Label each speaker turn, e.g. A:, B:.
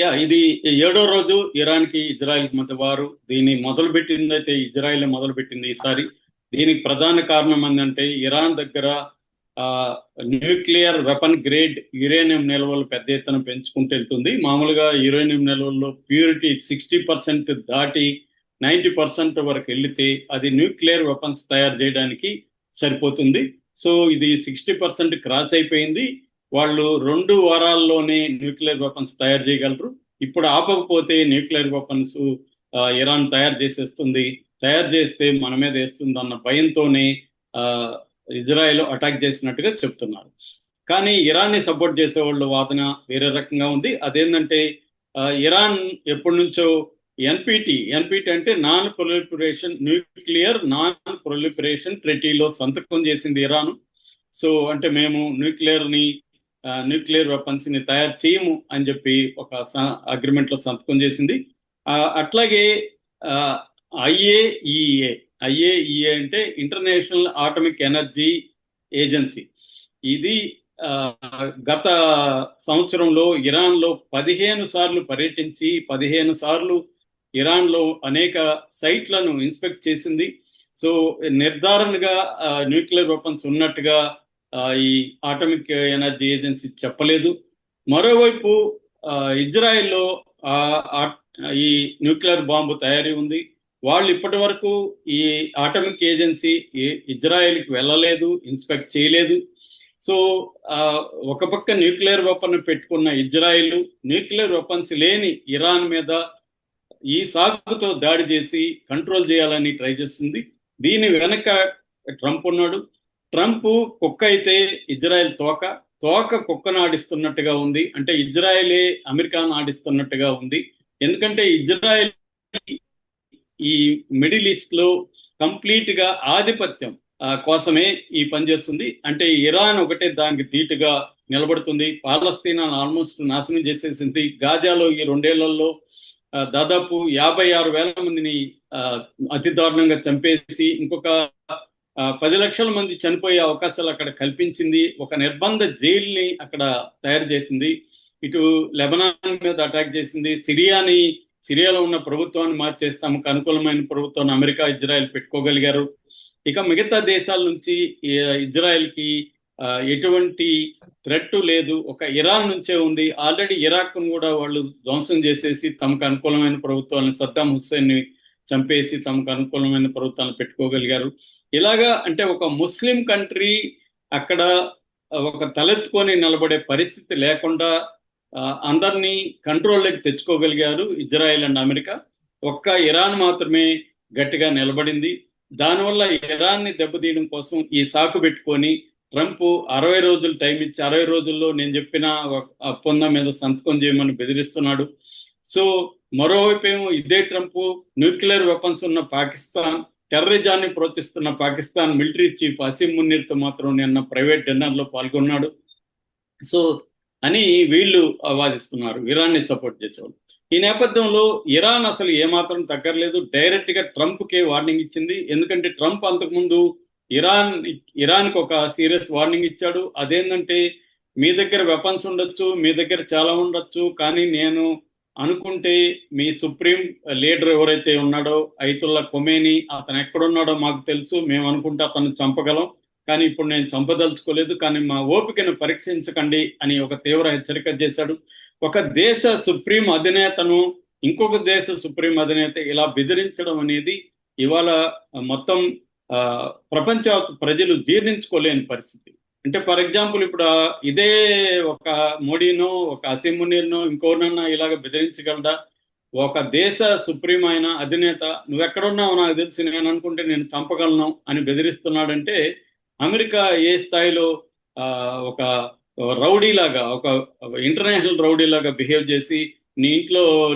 A: Yeah ఇది ఏడో రోజు ఇరాన్కి ఇజ్రాయెల్ మధ్య వారు దీన్ని మొదలు పెట్టింది అయితే ఇజ్రాయెల్ మొదలు పెట్టింది ఈసారి. దీనికి ప్రధాన కారణం ఏంటంటే ఇరాన్ దగ్గర న్యూక్లియర్ వెపన్ గ్రేడ్ యురేనియం నిల్వలు పెద్ద ఎత్తున పెంచుకుంటూ వెళ్తుంది. మామూలుగా యురేనియం నిల్వల్లో ప్యూరిటీ సిక్స్టీ పర్సెంట్ దాటి నైంటీ పర్సెంట్ వరకు వెళితే అది న్యూక్లియర్ వెపన్స్ తయారు చేయడానికి సరిపోతుంది. సో ఇది సిక్స్టీ పర్సెంట్ క్రాస్ అయిపోయింది. వాళ్ళు రెండు వారాల్లోనే న్యూక్లియర్ వెపన్స్ తయారు చేయగలరు. ఇప్పుడు ఆపకపోతే న్యూక్లియర్ వెపన్స్ ఇరాన్ తయారు చేసేస్తుంది. తయారు చేస్తే మన మీద వేస్తుంది అన్న భయంతోనే ఇజ్రాయెల్ అటాక్ చేసినట్టుగా చెప్తున్నారు. కానీ ఇరాన్ని సపోర్ట్ చేసే వాళ్ళు వాదన వేరే రకంగా ఉంది. అదేంటంటే ఇరాన్ ఎప్పటి నుంచో ఎన్పిటి ఎన్పిటి అంటే non proliferation nuclear non proliferation ట్రెటీలో సంతకం చేసింది ఇరాన్. సో అంటే మేము న్యూక్లియర్ని న్యూక్లియర్ వెపన్స్ని తయారు చేయము అని చెప్పి ఒక అగ్రిమెంట్లో సంతకం చేసింది. అట్లాగే ఐఏఈఏ ఐఏఈఏ అంటే ఇంటర్నేషనల్ ఆటమిక్ ఎనర్జీ ఏజెన్సీ ఇది గత సంవత్సరంలో ఇరాన్లో పదిహేను సార్లు పర్యటించి పదిహేను సార్లు ఇరాన్లో అనేక సైట్లను ఇన్స్పెక్ట్ చేసింది. సో నిర్ధారణగా న్యూక్లియర్ వెపన్స్ ఉన్నట్టుగా ఈ ఆటమిక్ ఎనర్జీ ఏజెన్సీ చెప్పలేదు. మరోవైపు ఇజ్రాయెల్లో ఈ న్యూక్లియర్ బాంబు తయారీ ఉంది. వాళ్ళు ఇప్పటి వరకు ఈ ఆటమిక్ ఏజెన్సీ ఇజ్రాయెల్కి వెళ్ళలేదు ఇన్స్పెక్ట్ చేయలేదు. సో ఒక పక్క న్యూక్లియర్ వెపన్ పెట్టుకున్న ఇజ్రాయిల్ న్యూక్లియర్ వెపన్స్ లేని ఇరాన్ మీద ఈ సాగుతో దాడి చేసి కంట్రోల్ చేయాలని ట్రై చేస్తుంది. దీని వెనక ట్రంప్ ఉన్నాడు. ట్రంప్ కుక్క అయితే ఇజ్రాయెల్ తోక తోక కుక్కను ఆడిస్తున్నట్టుగా ఉంది. అంటే ఇజ్రాయెలే అమెరికాను ఆడిస్తున్నట్టుగా ఉంది. ఎందుకంటే ఇజ్రాయెల్ ఈ మిడిల్ ఈస్ట్లో కంప్లీట్గా ఆధిపత్యం కోసమే ఈ పని చేస్తుంది. అంటే ఇరాన్ ఒకటే దానికి ధీటుగా నిలబడుతుంది. పాలస్తీనాను ఆల్మోస్ట్ నాశనం చేసేసింది. గాజాలో ఈ రెండేళ్ళలో దాదాపు యాభై ఆరు వేల మందిని అతి దారుణంగా చంపేసి ఇంకొక పది లక్షల మంది చనిపోయే అవకాశాలు అక్కడ కల్పించింది. ఒక నిర్బంధ జైల్ని అక్కడ తయారు చేసింది. ఇటు లెబనాన్ మీద అటాక్ చేసింది. సిరియాని సిరియాలో ఉన్న ప్రభుత్వాన్ని మార్చేసి తమకు అనుకూలమైన ప్రభుత్వాన్ని అమెరికా ఇజ్రాయెల్ పెట్టుకోగలిగారు. ఇక మిగతా దేశాల నుంచి ఇజ్రాయెల్కి ఎటువంటి థ్రెట్ లేదు. ఒక ఇరాన్ నుంచే ఉంది. ఆల్రెడీ ఇరాక్ కూడా వాళ్ళు ధ్వంసం చేసేసి తమకు అనుకూలమైన ప్రభుత్వాన్ని సద్దాం హుస్సేన్ని చంపేసి తమకు అనుకూలమైన ప్రభుత్వాన్ని పెట్టుకోగలిగారు. ఇలాగా అంటే ఒక ముస్లిం కంట్రీ అక్కడ ఒక తలెత్తుకొని నిలబడే పరిస్థితి లేకుండా అందరినీ కంట్రోల్లోకి తెచ్చుకోగలిగారు ఇజ్రాయెల్ అండ్ అమెరికా. ఒక్క ఇరాన్ మాత్రమే గట్టిగా నిలబడింది. దానివల్ల ఇరాన్ని దెబ్బతీయడం కోసం ఈ సాకు పెట్టుకొని ట్రంప్ అరవై రోజులు టైం ఇచ్చి అరవై రోజుల్లో నేను చెప్పిన ఒప్పందం మీద సంతకం చేయమని బెదిరిస్తున్నాడు. సో మరోవైపు ఏమో ఇదే ట్రంప్ న్యూక్లియర్ వెపన్స్ ఉన్న పాకిస్తాన్ టెర్రరిజాన్ని ప్రోత్సహిస్తున్న పాకిస్తాన్ మిలిటరీ చీఫ్ అసీం మున్నీర్తో మాత్రం నిన్న ప్రైవేట్ డిన్నర్లో పాల్గొన్నాడు. సో అని వీళ్ళు వాదిస్తున్నారు ఇరాన్ని సపోర్ట్ చేసేవాళ్ళు. ఈ నేపథ్యంలో ఇరాన్ అసలు ఏమాత్రం తగ్గలేదు. డైరెక్ట్గా ట్రంప్ కే వార్నింగ్ ఇచ్చింది. ఎందుకంటే ట్రంప్ అంతకుముందు ఇరాన్ ఇరాన్కి ఒక సీరియస్ వార్నింగ్ ఇచ్చాడు. అదేంటంటే మీ దగ్గర వెపన్స్ ఉండొచ్చు మీ దగ్గర చాలా ఉండొచ్చు కానీ నేను అనుకుంటే మీ సుప్రీం లీడర్ ఎవరైతే ఉన్నాడో ఐతుల్లా కొమేని అతను ఎక్కడున్నాడో మాకు తెలుసు మేము అనుకుంటే అతను చంపగలం. కానీ ఇప్పుడు నేను చంపదలుచుకోలేదు కానీ మా ఓపికను పరీక్షించకండి అని ఒక తీవ్ర హెచ్చరిక చేశాడు. ఒక దేశ సుప్రీం అధినేతను ఇంకొక దేశ సుప్రీం అధినేత ఇలా బెదిరించడం అనేది ఇవాళ మొత్తం ప్రపంచ ప్రజలు జీర్ణించుకోలేని పరిస్థితి. అంటే ఫర్ ఎగ్జాంపుల్ ఇప్పుడు ఇదే ఒక మోడీనో ఒక అసెంబ్లీనో ఇంకోనన్నా ఇలాగ బెదిరించగలడా? ఒక దేశ సుప్రీం అయిన అధినేత నువ్వెక్కడున్నావు నాకు తెలిసి నేను అనుకుంటే నేను చంపగలను అని బెదిరిస్తున్నాడంటే అమెరికా ఏ స్థాయిలో ఒక రౌడీ లాగా ఒక ఇంటర్నేషనల్ రౌడీ లాగా బిహేవ్ చేసి నీ ఇంట్లో